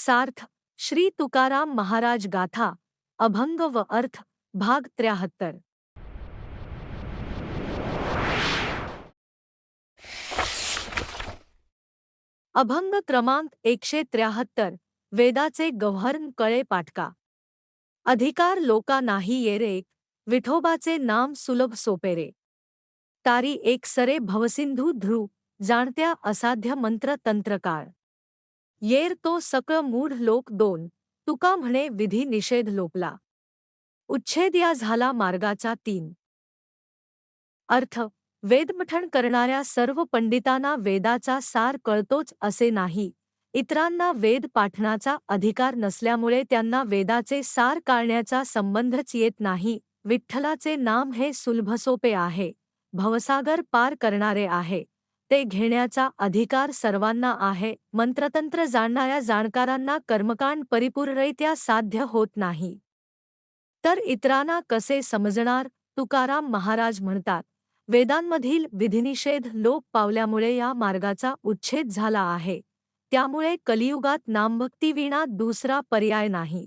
सार्थ श्री तुकाराम महाराज गाथा अभंग व अर्थ भाग त्र्याहत्तर. अभंग क्रमांक एकशे त्र्याहत्तर वेदाचे गव्हर्न कळे पाटका. अधिकार लोका नाही येरे विठोबाचे नाम सुलभ सोपेरे तारी एक सरे भवसिंधू ध्रुव जाणत्या असाध्य मंत्र तंत्रकाळ येर तो सकळ मूढ लोक दोन तुका म्हणे विधी निषेध लोपला. उच्छेद या झाला मार्गाचा तीन. अर्थ वेदमठण करणाऱ्या सर्व पंडितांना वेदाचा सार कळतोच असे नाही. इतरांना वेद पाठणाचा अधिकार नसल्यामुळे त्यांना वेदाचे सार काढण्याचा संबंधच येत नाही. विठ्ठलाचे नाम हे सुलभसोपे आहे. भवसागर पार करणारे आहे. ते घेण्याचा अधिकार सर्वांना आहे. मंत्रतंत्र जाणणाऱ्या जाणकारांना कर्मकांड परिपूर्णरित्या साध्य होत नाही. तर इतरांना कसे समजणार? तुकाराम महाराज म्हणतात वेदांमधील विधिनिषेध लोप पावल्यामुळे या मार्गाचा उच्छेद झाला आहे. त्यामुळे कलियुगात नामभक्तीविना दुसरा पर्याय नाही.